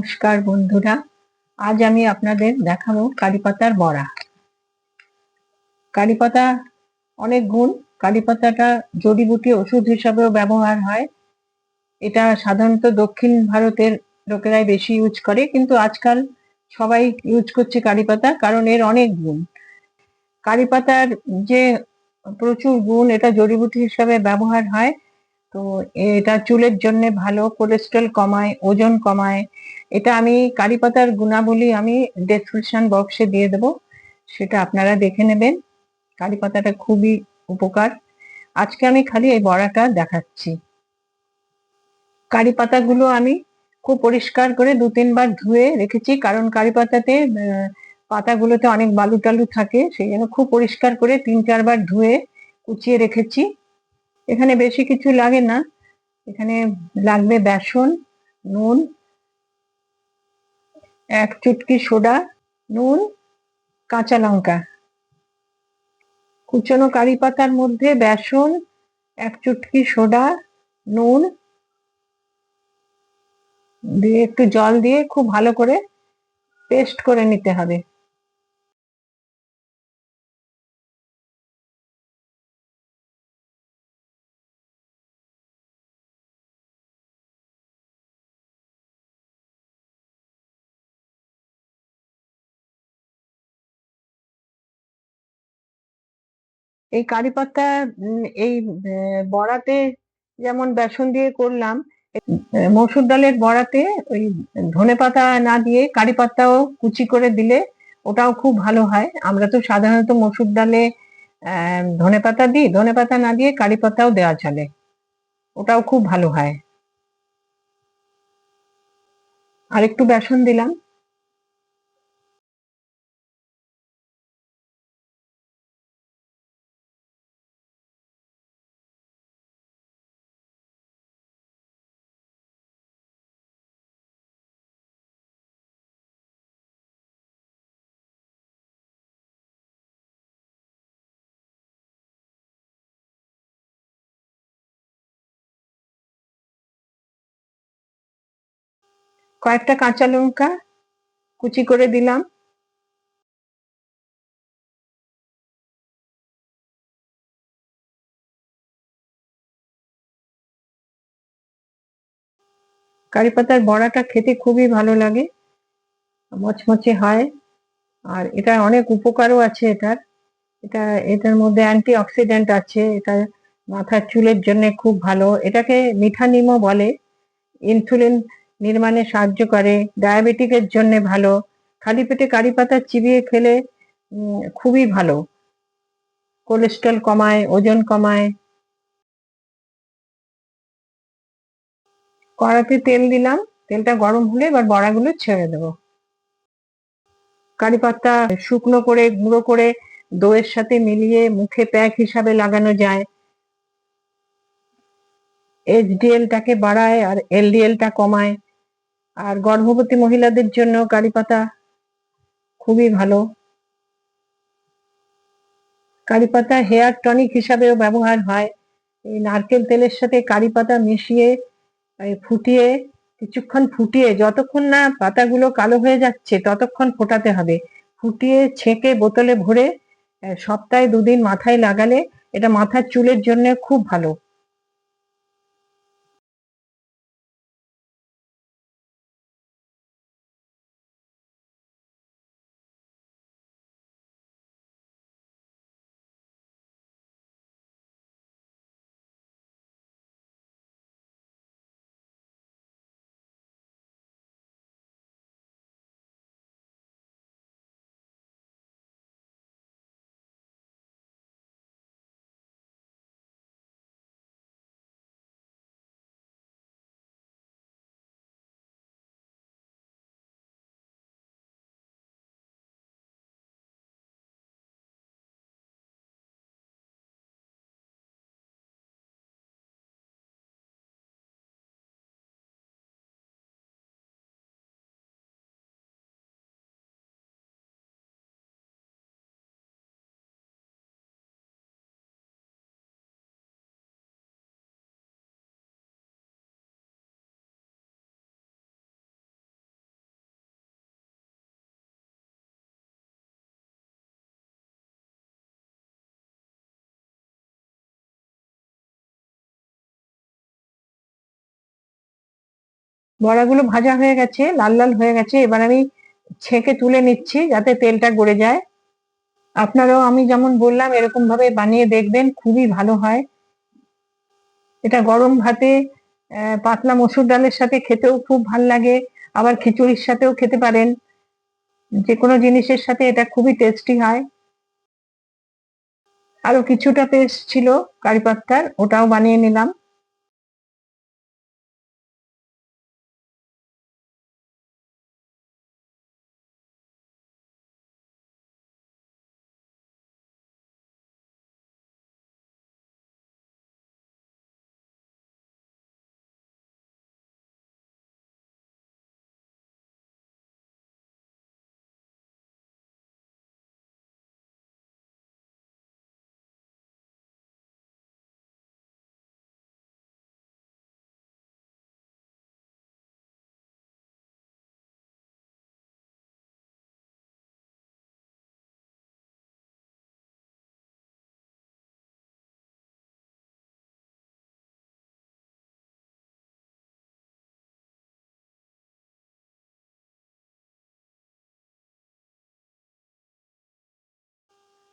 নমস্কার বন্ধুরা। আজ আমি আপনাদের দেখাবো কারি পাতার বড়া। কারি পাতা অনেক গুণ। কারিপাতাটা জড়িবুটি ওষুধ হিসাবেও ব্যবহার হয়। এটা সাধারণত দক্ষিণ ভারতের লোকেরাই বেশি ইউজ করে, কিন্তু আজকাল সবাই ইউজ করছে কারিপাতা কারণ এর অনেক গুণ। কারিপাতার যে প্রচুর গুণ, এটা জড়িবুটি হিসাবে ব্যবহার হয়। তো এটা চুলের জন্য ভালো কোলেস্ট্রল কমায়, ওজন কমায়। এটা আমি কারি পাতার গুণাবলী আমি ডেসক্রিপশন বক্সে দিয়ে দেব। সেটা আপনারা দেখে নেবেন। কারি পাতাটা খুবই উপকার। আজকে আমি খালি এই বড়াটা দেখাচ্ছি। কারি পাতাগুলো আমি খুব পরিষ্কার করে দু তিনবার ধুয়ে রেখেছি, কারণ কারি পাতাতে পাতাগুলোতে অনেক বালু টালু থাকে, সেই জন্য খুব পরিষ্কার করে তিন চারবার ধুয়ে কুচিয়ে রেখেছি। এখানে বেশি কিছু লাগে না। এখানে লাগবে বেসন, নুন, এক চুটকি সোডা, নুন, কাঁচা লঙ্কা। কুচনো কারি পাতার মধ্যে বেসন, এক চুটকি সোডা, নুন, দিয়ে একটু জল দিয়ে খুব ভালো করে পেস্ট করে নিতে হবে। এই কারি পাতা এই বড়াতে যেমন বেসন দিয়ে করলাম মসুর ডালের বড়াতে ওই ধনে পাতা না দিয়ে কারি পাতাও কুচি করে দিলে ওটাও খুব ভালো হয়। আমরা তো সাধারণত মসুর ডালে ধনে পাতা দিই, ধনে পাতা না দিয়ে কারি পাতাও দেওয়া চলে। ওটাও খুব ভালো হয়। আর একটু বেসন দিলাম। কয়েকটা কাঁচা লঙ্কা কুচি করে দিলাম। কারি পাতার বড়াটা খেতে খুবই ভালো লাগে, মচমচে হয়, আর এটা অনেক উপকারও আছে এটার। এটা, এটার মধ্যে অ্যান্টি অক্সিডেন্ট আছে, এটা মাথার চুলের জন্য খুব ভালো। এটাকে মিঠা নিমও বলে ইনসুলিন নির্মাণে সাহায্য করে ডায়াবেটিকের জন্য ভালো, খালি পেটে কারি পাতা চিবিয়ে খেলে খুবই ভালো। কোলেস্ট্রল কমায়, ওজন কমায়। কড়াতে তেল দিলাম, তেলটা গরম হলে এবার বড়াগুলো ছেড়ে দেব। কারি পাতা শুকনো করে, গুঁড়ো করে দইয়ের সাথে মিলিয়ে মুখে প্যাক হিসাবে লাগানো যায়। এইচডিএলটাকে বাড়ায় আর এলডিএলটা কমায়। আর গর্ভবতী মহিলাদের জন্য কারি পাতা খুবই ভালো। কারি পাতা হেয়ার টনিক হিসাবেও ব্যবহার হয়। এই নারকেল তেলের সাথে কারি পাতা মিশিয়ে ফুটিয়ে, কিছুক্ষণ ফুটিয়ে, যতক্ষণ না পাতাগুলো কালো হয়ে যাচ্ছে, ততক্ষণ ফোটাতে হবে। ফুটিয়ে, ছেঁকে, বোতলে ভরে সপ্তাহে দুদিন মাথায় লাগালে এটা মাথার চুলের জন্য খুব ভালো। বড়াগুলো ভাজা হয়ে গেছে, লাল লাল হয়ে গেছে। এবার আমি ছেঁকে তুলে নিচ্ছি যাতে তেলটা গড়ে যায়। আপনারাও আমি যেমন বললাম এরকম ভাবে বানিয়ে দেখবেন, খুবই ভালো হয়। এটা গরম ভাতে পাতলা মসুর ডালের সাথে খেতেও খুব ভালো লাগে। আবার খিচুড়ির সাথেও খেতে পারেন। যে কোনো জিনিসের সাথে এটা খুবই টেস্টি হয়। আরও কিছুটা পেস্ট ছিল কারি পাত্তার, ওটাও বানিয়ে নিলাম।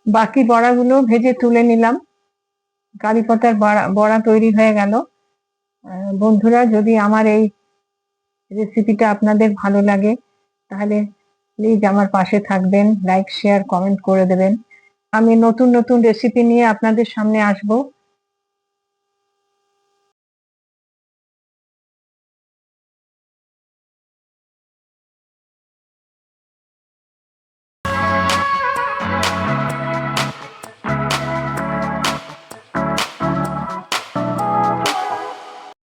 বাকি বড়াগুলো ভেজে তুলে নিলাম। কারি পাতার বড়া বড়া তৈরি হয়ে গেল। বন্ধুরা, যদি আমার এই রেসিপিটা আপনাদের ভালো লাগে, তাহলে প্লিজ আমার পাশে থাকবেন লাইক শেয়ার কমেন্ট করে দেবেন। আমি নতুন নতুন রেসিপি নিয়ে আপনাদের সামনে আসব।